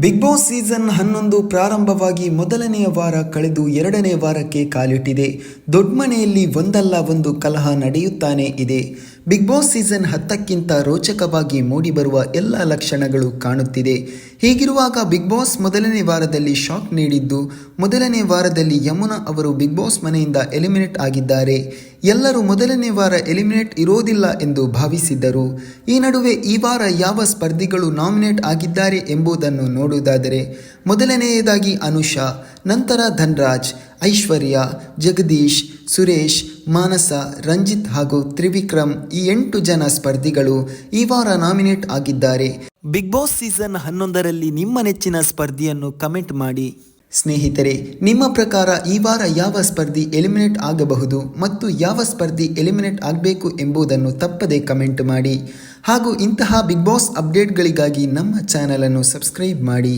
Big Boss season ಹನ್ನೊಂದು ಪ್ರಾರಂಭವಾಗಿ ಮೊದಲನೆಯ ವಾರ ಕಳೆದು ಎರಡನೇ ವಾರಕ್ಕೆ ಕಾಲಿಟ್ಟಿದೆ. ದೊಡ್ಡ ಮನೆಯಲ್ಲಿ ಒಂದಲ್ಲ ಒಂದು ಕಲಹ ನಡೆಯುತ್ತಾನೆ ಇದೆ. ಬಿಗ್ ಬಾಸ್ ಸೀಸನ್ ಹತ್ತಕ್ಕಿಂತ ರೋಚಕವಾಗಿ ಮೂಡಿಬರುವ ಎಲ್ಲ ಲಕ್ಷಣಗಳು ಕಾಣುತ್ತಿದೆ. ಹೀಗಿರುವಾಗ ಬಿಗ್ ಬಾಸ್ ಮೊದಲನೇ ವಾರದಲ್ಲಿ ಶಾಕ್ ನೀಡಿದ್ದು, ಮೊದಲನೇ ವಾರದಲ್ಲಿ ಯಮುನಾ ಅವರು ಬಿಗ್ ಬಾಸ್ ಮನೆಯಿಂದ ಎಲಿಮಿನೇಟ್ ಆಗಿದ್ದಾರೆ. ಎಲ್ಲರೂ ಮೊದಲನೇ ವಾರ ಎಲಿಮಿನೇಟ್ ಇರೋದಿಲ್ಲ ಎಂದು ಭಾವಿಸಿದ್ದರು. ಈ ನಡುವೆ ಈ ವಾರ ಯಾವ ಸ್ಪರ್ಧಿಗಳು ನಾಮಿನೇಟ್ ಆಗಿದ್ದಾರೆ ಎಂಬುದನ್ನು ನೋಡುವುದಾದರೆ, ಮೊದಲನೆಯದಾಗಿ ಅನುಷಾ, ನಂತರ ಧನ್ರಾಜ್, ಐಶ್ವರ್ಯ, ಜಗದೀಶ್ ಸುರೇಶ್ ಮಾನಸ ರಂಜಿತ್ ಹಾಗೂ ತ್ರಿವಿಕ್ರಮ್ ಈ ಎಂಟು ಜನ ಸ್ಪರ್ಧಿಗಳು ಈ ವಾರ ನಾಮಿನೇಟ್ ಆಗಿದ್ದಾರೆ. ಬಿಗ್ ಬಾಸ್ ಸೀಸನ್ ಹನ್ನೊಂದರಲ್ಲಿ ನಿಮ್ಮ ನೆಚ್ಚಿನ ಸ್ಪರ್ಧಿಯನ್ನು ಕಮೆಂಟ್ ಮಾಡಿ. ಸ್ನೇಹಿತರೆ ನಿಮ್ಮ ಪ್ರಕಾರ ಈ ವಾರ ಯಾವ ಸ್ಪರ್ಧಿ ಎಲಿಮಿನೇಟ್ ಆಗಬಹುದು ಮತ್ತು ಯಾವ ಸ್ಪರ್ಧಿ ಎಲಿಮಿನೇಟ್ ಆಗಬೇಕು ಎಂಬುದನ್ನು ತಪ್ಪದೆ ಕಮೆಂಟ್ ಮಾಡಿ. ಹಾಗೂ ಇಂತಹ ಬಿಗ್ ಬಾಸ್ ಅಪ್ಡೇಟ್ಗಳಿಗಾಗಿ ನಮ್ಮ ಚಾನಲನ್ನು ಸಬ್ಸ್ಕ್ರೈಬ್ ಮಾಡಿ.